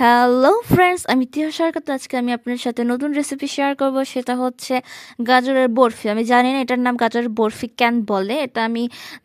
Hello friends আমি তিহা সরকার। আজকে আমি আপনার সাথে নতুন রেসিপি শেয়ার করব। সেটা হচ্ছে গাজরের বরফি। আমি জানি না এটার নাম গাজরের বরফি কেন বলে। এটা আমি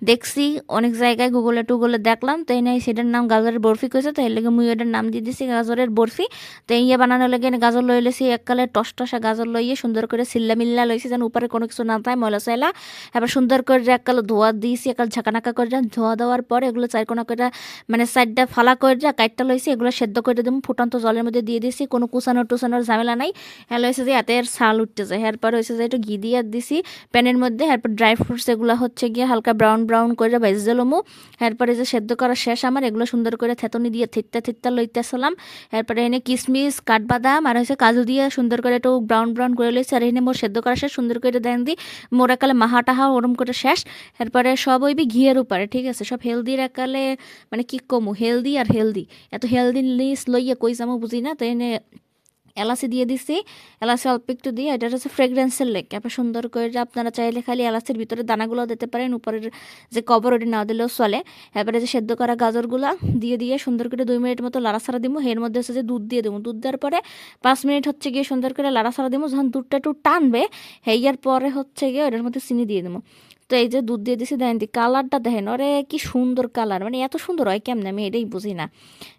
দেখছি অনেক জায়গায় গুগলে টুগলে দেখলাম। তাই নাই সেটার নাম গাজরের বরফি কইছে। তাই লেগে মুই ওটার নাম দিয়ে দিছি গাজরের বরফি। তো ইয়ে বানানো লেগে গাজর লই লেছি এককালে টস টসা গাজর লইয়ে সুন্দর করে সিল্লা মিল্লা লইছি যেন উপরে কোনো কিছু না থাকে, ময়লা সয়লা এবার সুন্দর করে এককালে ধোয়া দিয়েছি একাল ঝাঁকানাকা করে ধোয়া দেওয়ার পরে এগুলো চারকোনা করে মানে সাইডটা ফালা করে যা কাইটটা লইছি। এগুলো সেদ্ধ করে দেবো ফুটন্ত জলের মধ্যে দিয়ে দিছি, কোনো কুচানোর টুচানোর ঝামেলা নাই। হ্যালো হয়েছে যে এত ছাল উঠতে যায়। এরপর হয়েছে যে একটু ঘি দিয়ে দিছি প্যানের মধ্যে। এরপর ড্রাই ফ্রুটস এগুলো হচ্ছে গিয়ে হালকা ব্রাউন ব্রাউন করে ভেজে দিলামু এরপরে যে সেদ্ধ করা শেষ আমার, এগুলো সুন্দর করে থেতনি দিয়ে থিত্তা থিত্তা লইতেছিলাম। এরপরে এনে কিশমিশ কাঠবাদাম আর হয়েছে কাজু দিয়ে সুন্দর করে একটু ব্রাউন ব্রাউন করে লইছি। আর এনে মোর সেদ্ধ করা শেষ, সুন্দর করে দেন দি। মোর একালে মাহা টাহা ওরম করে শেষ। এরপরে সব ওইবি ঘিয়ের উপরে, ঠিক আছে? সব হেলদির একালে মানে কি কমু? হেলদি আর হেলদি। এত হেলদি লিস্ট লইয়া কই যাব বুঝি না, তো এনে এলাচি দিয়ে দিছি। এলাচি অল্প একটু দিয়ে, এটা হচ্ছে ফ্রেগরেন্সের লেক। এবার সুন্দর করে আপনারা চাইলে খালি এলাচির ভিতরে দানাগুলো দিতে পারেন, উপরের যে কবর ওটি না দিলেও চলে। এবারে যে সেদ্ধ করা গাজরগুলো দিয়ে দিয়ে সুন্দর করে দুই মিনিট মতো লাড়াছাড়া দিব এর মধ্যে হচ্ছে যে দুধ দিয়ে দেবো দুধ দেওয়ার পরে পাঁচ মিনিট হচ্ছে গিয়ে সুন্দর করে লাড়াছাড়া দিব যখন দুধটা একটু টানবে হেয়ার পরে হচ্ছে গিয়ে ওটার মধ্যে চিনি দিয়ে দেবো তো এই যে দুধ দিয়ে দিছি দেখেন কালারটা দেখেন, ওরে কি সুন্দর কালার। মানে এত সুন্দর হয় কেমন, আমি এটাই বুঝি না।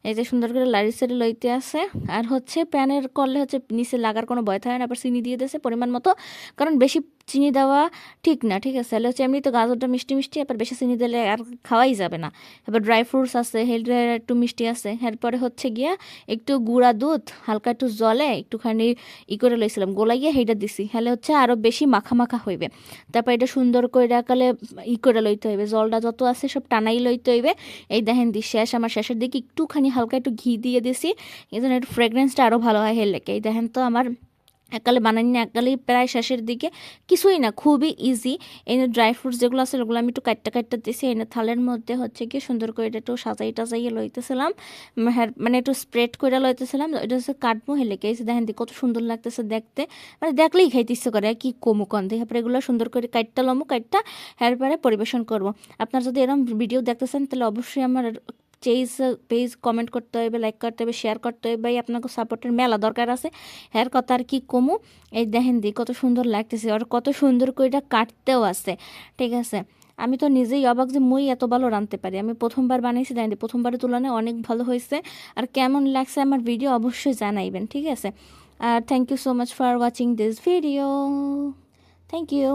এই যে সুন্দর করে লাড়ি সেড়ে লইতে আছে, আর হচ্ছে প্যানের করলে হচ্ছে নিচে লাগার কোনো ভয় থাকে না, আবার চিনি দিয়ে দিয়েছে পরিমাণ মতো, কারণ বেশি চিনি দেওয়া ঠিক না, ঠিক আছে? তাহলে হচ্ছে এমনি তো গাজরটা মিষ্টি মিষ্টি এবার বেশি চিনি দিলে আর খাওয়াই যাবে না। এবার ড্রাই ফ্রুটস আছে হেলটা একটু মিষ্টি আছে। এরপরে হচ্ছে গিয়া একটু গুঁড়া দুধ, হালকা একটু জলে একটুখানি ই করে লইছিলাম, গোলাইয়ে সেইটা দিছি। হলে হচ্ছে আরও বেশি মাখা মাখা হইবে। তারপর এটা সুন্দর করে রাখালে ই করে লইতে হইবে, জলটা যত আছে সব টানাই লইতে হইবে। এই দেখেন দি শেষ, আমার শেষের দিকে একটুখানি হালকা একটু ঘি দিয়ে দিছি, এই জন্য একটু ফ্রেগরেন্সটা আরও ভালো হয় হেললেকে এই দেখেন তো আমার এককালে বানানি না এককালেই প্রায় শেষের দিকে কিছুই না, খুবই ইজি এই ড্রাই ফ্রুটস যেগুলো আছে, ওগুলো আমি একটু কাটটা কাটটা দিয়েছি এনে থালের মধ্যে হচ্ছে কি সুন্দর করে এটা একটু সাজাই টাজাইয়ে লইতেছিলাম। মানে একটু স্প্রেড করে লইতেছিলাম। এটা হচ্ছে কাটবো হেলে এসে দেখেন কত সুন্দর লাগতেছে দেখতে। মানে দেখলেই খাইতে ইচ্ছে করে, কি কমু কন। দিয়ে তারপরে এগুলো সুন্দর করে কাটটা লমু কাটটা এরপরে পরিবেশন করব। আপনার যদি এরকম ভিডিও দেখতেছেন তাহলে অবশ্যই আমার চেজ পেজ কমেন্ট করতে হবে লাইক করতে হবে শেয়ার করতে হবে। ভাই, আপনাকে সাপোর্টের মেলা দরকার আছে। হ্যার কথা আর কি কমু? এই দেখেন দি, কত সুন্দর লাগতেছে। আর কত সুন্দর করে এটা কাটতেও আছে। ঠিক আছে? আমি তো নিজেই অবাক যে মই এত ভালো রাঁধতে পারি। আমি প্রথমবার বানিয়েছি জানি প্রথমবারের তুলনায় অনেক ভালো হয়েছে। আর কেমন লাগছে আমার ভিডিও অবশ্যই জানাইবেন, ঠিক আছে? আর thank you so much for watching this video thank you